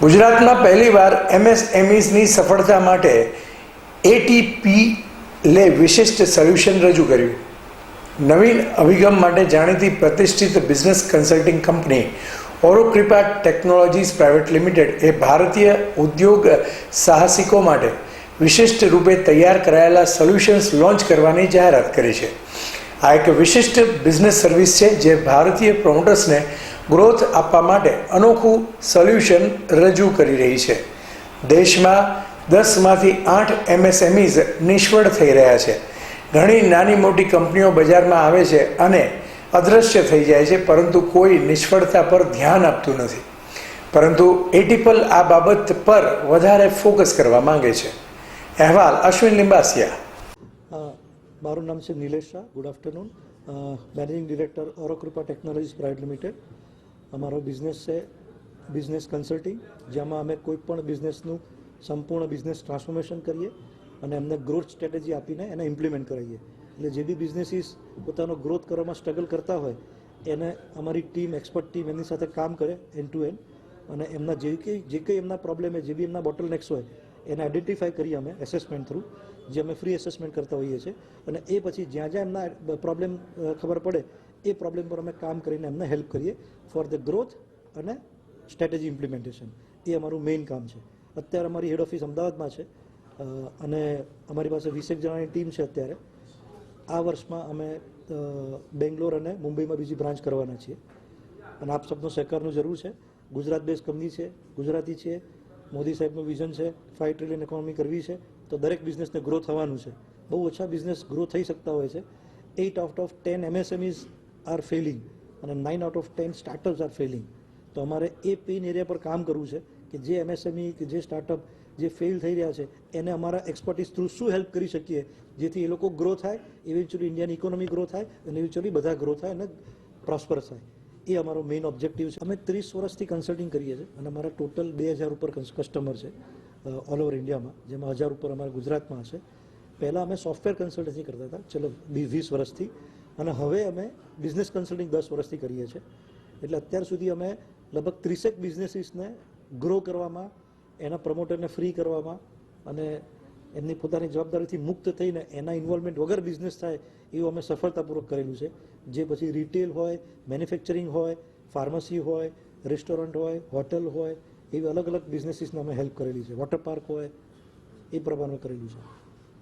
ગુજરાતમાં પહેલીવાર એમએસએમઈસની સફળતા માટે એટીપી લે વિશિષ્ટ સોલ્યુશન રજૂ કર્યું. નવીન અભિગમ માટે જાણીતી પ્રતિષ્ઠિત business consulting company Aurokripa technologies private limited એ ભારતીય ઉદ્યોગ સાહસિકો માટે વિશિષ્ટ રૂપે તૈયાર કરાયેલા સોલ્યુશન્સ લોન્ચ કરવાની જાહેરાત કરી છે. આ એક વિશિષ્ટ બિઝનેસ સર્વિસ છે જે ભારતીય પ્રમોટર્સને ગ્રોથ આપવા માટે અનોખું સોલ્યુશન રજૂ કરી રહી છે. દેશમાં દસમાંથી આઠ એમએસએમઈઝ નિષ્ફળ થઈ રહ્યા છે. ઘણી નાની મોટી કંપનીઓ બજારમાં આવે છે અને અદૃશ્ય થઈ જાય છે, પરંતુ કોઈ નિષ્ફળતા પર ધ્યાન આપતું નથી. પરંતુ એટીપલ આ બાબત પર વધારે ફોકસ કરવા માંગે છે. અહેવાલ અશ્વિન લિંબાસિયા. મારું નામ છે Nilesh Shah. Good afternoon. Managing director Aurokrupa technologies private limited. અમારો બિઝનેસ છે બિઝનેસ કન્સલ્ટિંગ જેમાં અમે કોઈ પણ બિઝનેસનું સંપૂર્ણ બિઝનેસ ટ્રાન્સફોર્મેશન કરીએ અને એમને ગ્રોથ સ્ટ્રેટેજી આપીને એને ઇમ્પ્લિમેન્ટ કરાવીએ. એટલે જે બી બિઝનેસીસ પોતાનો ગ્રોથ કરવામાં સ્ટ્રગલ કરતા હોય, એને અમારી ટીમ એક્સપર્ટ ટીમ એમની સાથે કામ કરે એન્ડ ટુ એન્ડ અને એમના જે કંઈ જે કંઈ એમના પ્રોબ્લેમ જે બી એમના બોટલનેક્સ હોય, એને આઈડેન્ટિફાય કરીએ અમે એસેસમેન્ટ થ્રુ જે અમે ફ્રી એસેસમેન્ટ કરતા હોઈએ છીએ. અને એ પછી જ્યાં જ્યાં એમના પ્રોબ્લેમ ખબર પડે એ પ્રોબ્લેમ પર અમે કામ કરીને એમને હેલ્પ કરીએ ફોર ધ ગ્રોથ અને સ્ટ્રેટેજી ઇમ્પ્લિમેન્ટેશન એ અમારું મેઇન કામ છે. અત્યારે અમારી હેડ ઓફિસ અમદાવાદમાં છે. અને અમારી પાસે વીસેક જણાની ટીમ છે અત્યારે. આ વર્ષમાં અમે બેંગ્લોર અને મુંબઈમાં બીજી બ્રાન્ચ કરવાના છીએ. અને આપ સબનો સહકારનું જરૂર છે. ગુજરાત બેઝ કંપની છે, ગુજરાતી છે, મોદી સાહેબનું વિઝન છે ફાઈવ ટ્રિલિયન ઇકોનોમી કરવી છે, તો દરેક બિઝનેસને ગ્રો થવાનું છે. બહુ ઓછા બિઝનેસ ગ્રો થઈ શકતા હોય છે. Eight out of ten MSMEs are failing અને nine out of ten startups are failing તો અમારે એ પેઇન એરિયા પર કામ કરવું છે કે જે એમએસએમઈ કે જે સ્ટાર્ટઅપ જે ફેલ થઈ રહ્યા છે, એને અમારા એક્સપર્ટીસ થ્રુ શું હેલ્પ કરી શકીએ, જેથી એ લોકો ગ્રો થાય ઇવેન્ચ્યુઅલી ઇન્ડિયાની ઇકોનોમી ગ્રો થાય, અને ઇવેન્ચ્યુઅલી બધા ગ્રો થાય અને પ્રોસ્પર થાય. એ અમારો મેઇન ઓબ્જેક્ટિવ છે. અમે ત્રીસ વર્ષથી કન્સલ્ટિંગ કરીએ છીએ અને અમારા ટોટલ બે હજાર ઉપર કસ્ટમર છે ઓલ ઓવર ઇન્ડિયામાં જેમાં હજાર ઉપર અમારા ગુજરાતમાં હશે. પહેલાં અમે સોફ્ટવેર કન્સલ્ટન્સી કરતા હતા. ચલો વીસ વર્ષથી અને હવે અમે બિઝનેસ કન્સલ્ટિંગ દસ વર્ષથી કરીએ છીએ. એટલે અત્યાર સુધી અમે લગભગ ત્રીસેક બિઝનેસીસને ગ્રો કરવામાં, એના પ્રમોટરને ફ્રી કરવામાં અને એમની પોતાની જવાબદારીથી મુક્ત થઈને એના ઇન્વોલ્વમેન્ટ વગર બિઝનેસ થાય એવું અમે સફળતાપૂર્વક કરેલું છે. જે પછી રિટેલ હોય મેન્યુફેક્ચરિંગ હોય ફાર્મસી હોય રેસ્ટોરન્ટ હોય હોટલ હોય, એવી અલગ અલગ બિઝનેસીસને અમે હેલ્પ કરેલી છે. વોટર પાર્ક હોય, એ પ્રમાણે કરેલું છે.